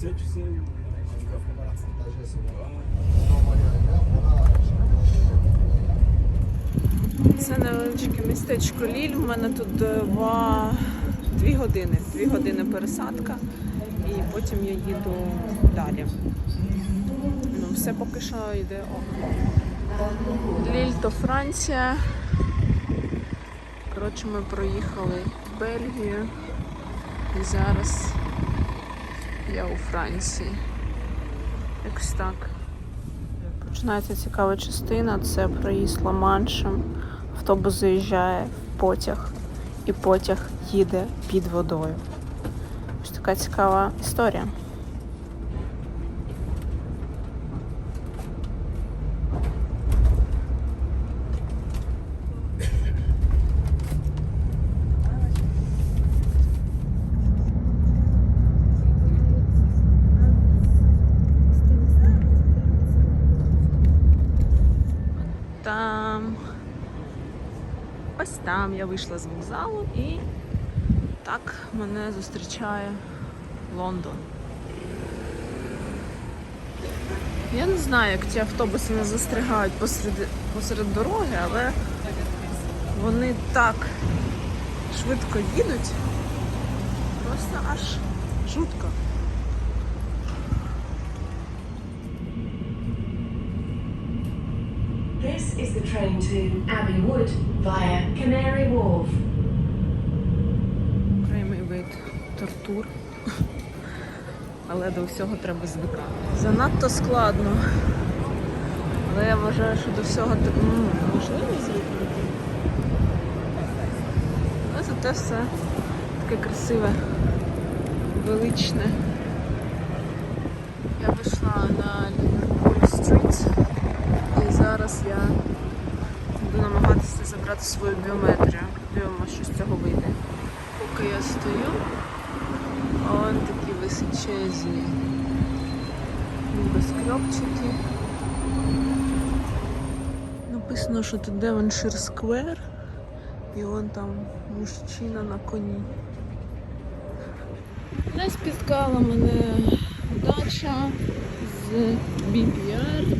17 часов. Це невеличке містечко Ліль. У мене тут два, дві години. Дві години пересадка, і потім я їду далі. Ну, все поки що йде ок. Ліль то Франція. Коротше, ми проїхали в Бельгію. І зараз я у Франції. Якось так. Починається цікава частина, це проїзд Ла-Маншем. Автобус заїжджає в потяг, і потяг їде під водою. Ось така цікава історія. Там ось там я вийшла з вокзалу і так мене зустрічає Лондон. Я не знаю, як ці автобуси не застрягають посеред, посеред дороги, але вони так швидко їдуть. Просто аж жутко. This is the train to Abbey Wood via Canary Wharf. Окремий вид тортур. Але до всього треба звикати. Занадто складно. Але я вважаю, що до всього ну, можливо звикнути. Але зате все таке красиве, величне. Я вийшла на Ліверпуль стріт зараз я буду намагатися забрати свою біометрію. Дивимося, що з цього вийде. Поки я стою, он такі височезні небоскребчики. Написано, що тут Девоншир Сквер. І он там мужчина на коні. Не спіткала мене дача з BPR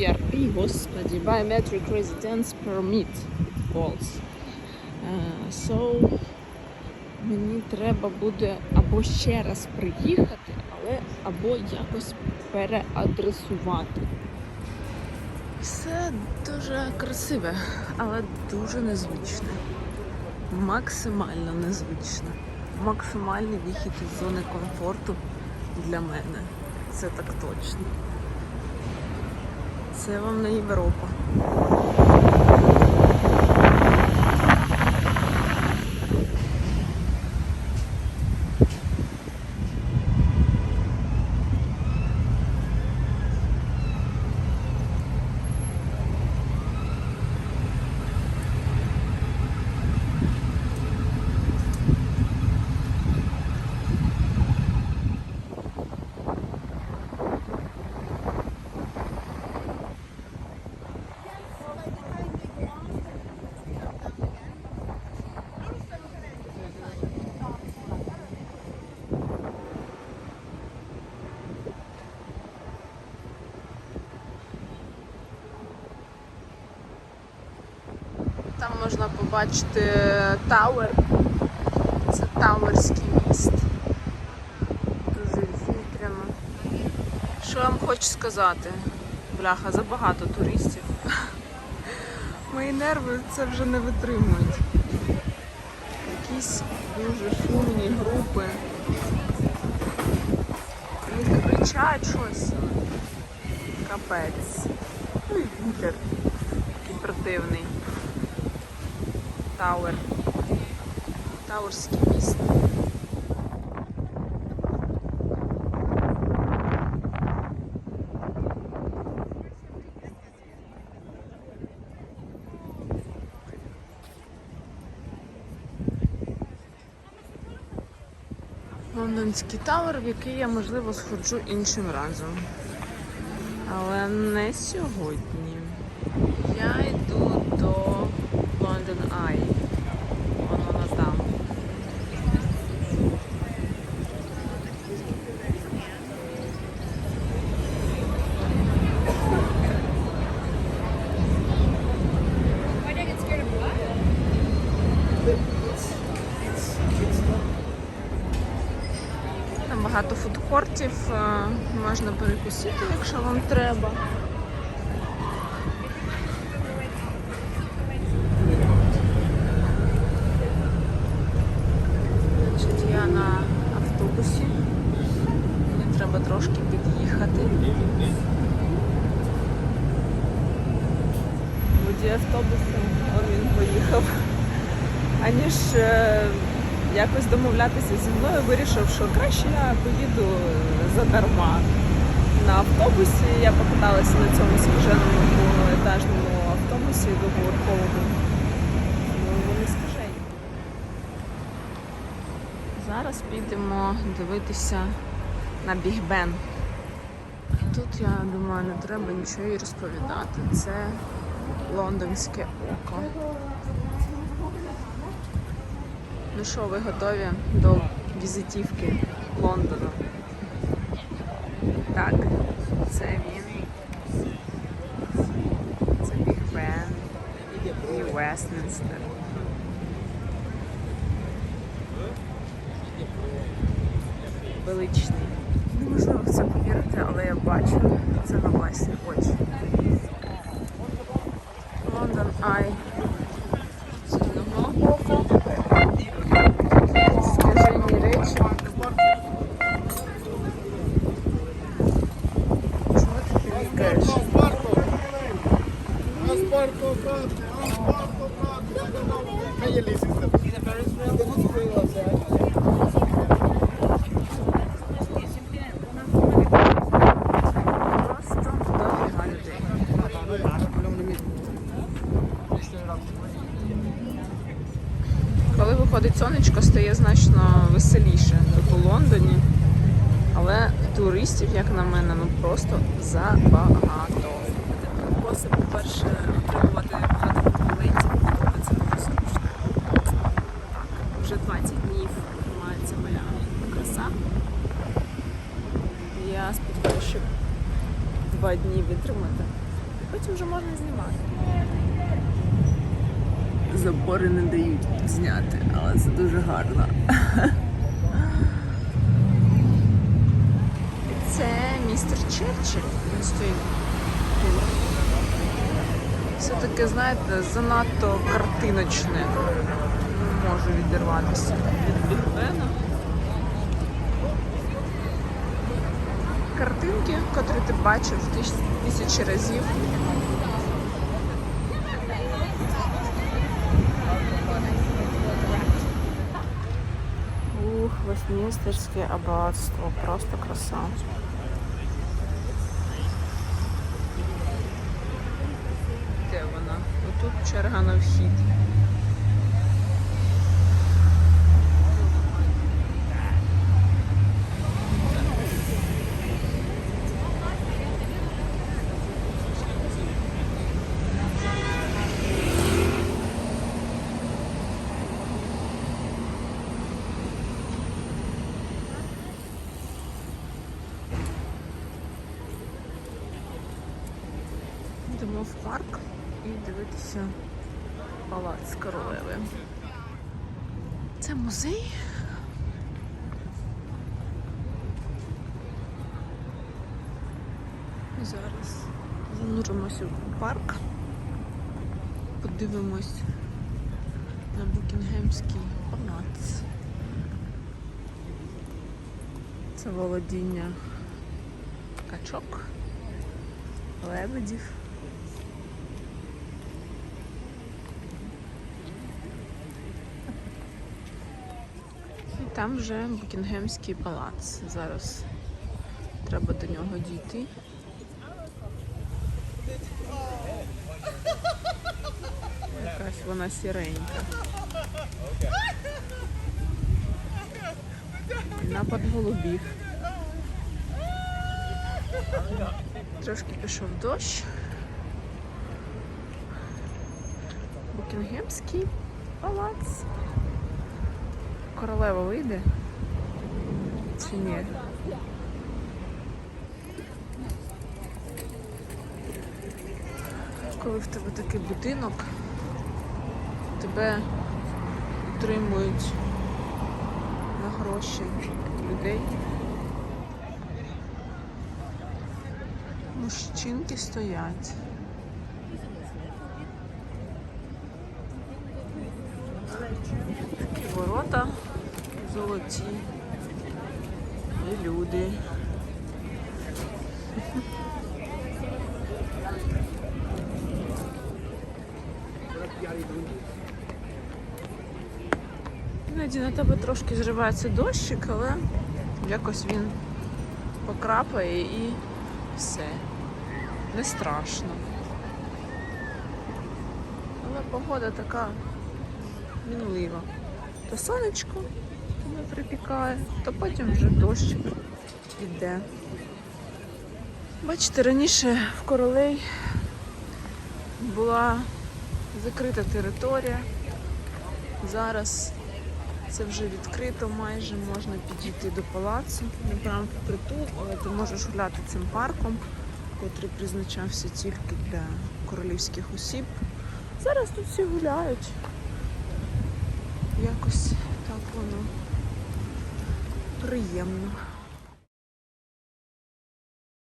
PRP, господі, Biometric Residence Permit Calls. Е, So, мені треба буде або ще раз приїхати, але або якось переадресувати. Все дуже красиве, але дуже незвичне. Максимально незвичне. Максимальний вихід із зони комфорту для мене. Це так точно. Це вам не Європа. Там можна побачити Тауер. Це Тауерський міст. Дуже вітряно. Що я вам хочу сказати? Бляха, забагато туристів. Мої нерви це вже не витримують. Якісь дуже шумні групи. Вони кричать щось. Капець. Ну і вітер такий противний. Тауер. Тауерський міст. Лондонський тавер, в який я, можливо, сходжу іншим разом. Але не сьогодні. Я йду до London Eye. Вон вона там. Фудкортів, е, можна перекусити, якщо вам треба. Я на автобусі. Мені треба трошки під'їхати. Водій автобуса, он він поїхав. Аніж е, якось домовлятися зі мною, вирішив, що краще я поїду задарма. На автобусі я покаталася на цьому скаженому двоетажному автобусі двоповерховому. Ну, вони скажені. Зараз підемо дивитися на Біг Бен. Тут, я думаю, не треба нічого і розповідати. Це лондонське око. Ну що, ви готові до візитівки Лондону? Так, це він. Це Біг Бен і Вестмінстер. Величний. Неможливо в це повірити, але я бачу це на власні очі. Лондон Ай. Дофіга людей. Коли виходить сонечко, стає значно веселіше тут у Лондоні. Але туристів, як на мене, ну просто забагато. Коси, по-перше, отримувати багато компліментів, але це скучно. Так, вже 20 днів тримається моя краса. Я сподіваюся, що два дні витримати. Потім вже можна знімати. Забори не дають зняти, але це дуже гарно. Це містер Черчилль. Він стоїть. Все таке, знаєте, занадто картиночне. Не можу відірватися від Бігбена. Картинки, котрі ти бачив тисячі разів. Ух, Вестмінстерське аббатство, просто краса. Отут черга на вхід. Йдемо в парк і дивитися палац королеви. Це музей. Зараз зануримося в парк, подивимось на Букінгемський палац. Це володіння качок, лебедів. Там вже Букінгемський палац. Зараз треба до нього дійти. Якась вона сіренька. Напад голубів. Трошки пішов дощ. Букінгемський палац королева вийде? Чи ні? Коли в тебе такий будинок, тебе утримують на гроші людей. Мужчинки стоять. Золоті. І люди. Іноді на тебе трошки зривається дощик, але якось він покрапає і все. Не страшно. Але погода така мінлива. То сонечко не припікає, то потім вже дощик іде. Бачите, раніше в королей була закрита територія. Зараз це вже відкрито, майже можна підійти до палацу, не прямо впритул, але ти можеш гуляти цим парком, котрий призначався тільки для королівських осіб. Зараз тут всі гуляють. Якось так воно приємно.